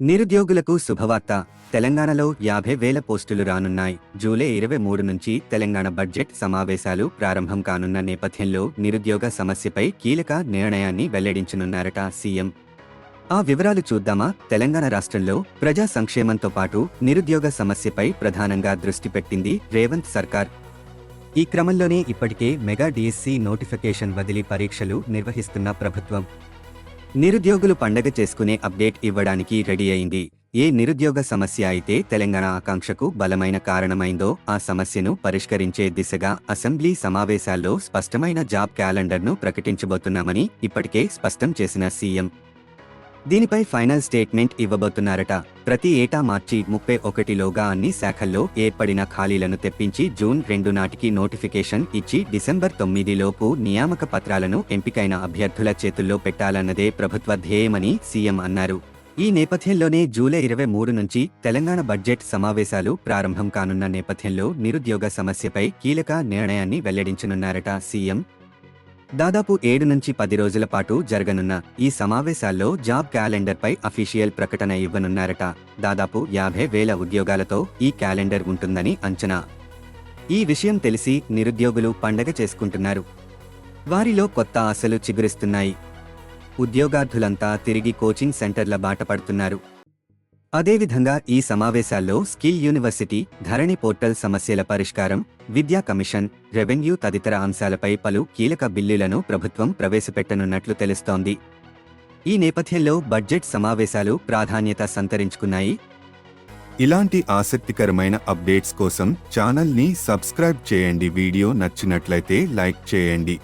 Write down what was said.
నిరుద్యోగులకు శుభవార్త. తెలంగాణలో యాభై వేల పోస్టులు రానున్నాయి. జూలై ఇరవై మూడు నుంచి తెలంగాణ బడ్జెట్ సమావేశాలు ప్రారంభం కానున్న నేపథ్యంలో నిరుద్యోగ సమస్యపై కీలక నిర్ణయాన్ని వెల్లడించనున్నారట సీఎం. ఆ వివరాలు చూద్దామా? తెలంగాణ రాష్ట్రంలో ప్రజా సంక్షేమంతో పాటు నిరుద్యోగ సమస్యపై ప్రధానంగా దృష్టి పెట్టింది రేవంత్ సర్కార్. ఈ క్రమంలోనే ఇప్పటికే మెగా డిఎస్సి నోటిఫికేషన్ బదిలీ పరీక్షలు నిర్వహిస్తున్న ప్రభుత్వం. నిరుద్యోగులు పండగ చేసుకునే అప్డేట్ ఇవ్వడానికి రెడీ అయింది. ఏ నిరుద్యోగ సమస్య అయితే తెలంగాణ ఆకాంక్షకు బలమైన కారణమైందో ఆ సమస్యను పరిష్కరించే దిశగా అసెంబ్లీ సమావేశాల్లో స్పష్టమైన జాబ్ క్యాలెండర్ను ప్రకటించబోతున్నామని ఇప్పటికే స్పష్టం చేసిన సీఎం దీనిపై ఫైనల్ స్టేట్మెంట్ ఇవ్వబోతున్నారట. ప్రతి ఏటా మార్చి ముప్పై ఒకటిలోగా అన్ని శాఖల్లో ఏర్పడిన ఖాళీలను తెప్పించి జూన్ రెండు నాటికి నోటిఫికేషన్ ఇచ్చి డిసెంబర్ తొమ్మిదిలోపు నియామక పత్రాలను ఎంపికైన అభ్యర్థుల చేతుల్లో పెట్టాలన్నదే ప్రభుత్వ ధ్యేయమని సీఎం అన్నారు. ఈ నేపథ్యంలోనే జూలై ఇరవై మూడు నుంచి తెలంగాణ బడ్జెట్ సమావేశాలు ప్రారంభం కానున్న నేపథ్యంలో నిరుద్యోగ సమస్యపై కీలక నిర్ణయాన్ని వెల్లడించనున్నారట సీఎం. దాదాపు ఏడు నుంచి పది రోజుల పాటు జరగనున్న ఈ సమావేశాల్లో జాబ్ క్యాలెండర్పై అఫీషియల్ ప్రకటన ఇవ్వనున్నారట. దాదాపు యాభై వేల ఉద్యోగాలతో ఈ క్యాలెండర్ ఉంటుందని అంచనా. ఈ విషయం తెలిసి నిరుద్యోగులు పండగ చేసుకుంటున్నారు. వారిలో కొత్త ఆశలు చిగురిస్తున్నాయి. ఉద్యోగార్థులంతా తిరిగి కోచింగ్ సెంటర్ల బాట పడుతున్నారు. అదేవిధంగా ఈ సమావేశాల్లో స్కిల్ యూనివర్సిటీ ధరణి పోర్టల్ సమస్యల పరిష్కారం విద్యా కమిషన్ రెవెన్యూ తదితర అంశాలపై పలు కీలక బిల్లులను ప్రభుత్వం ప్రవేశపెట్టనున్నట్లు తెలుస్తోంది. ఈ నేపథ్యంలో బడ్జెట్ సమావేశాలు ప్రాధాన్యత సంతరించుకున్నాయి. ఇలాంటి ఆసక్తికరమైన అప్డేట్స్ కోసం ఛానల్ని సబ్స్క్రైబ్ చేయండి. వీడియో నచ్చినట్లయితే లైక్ చేయండి.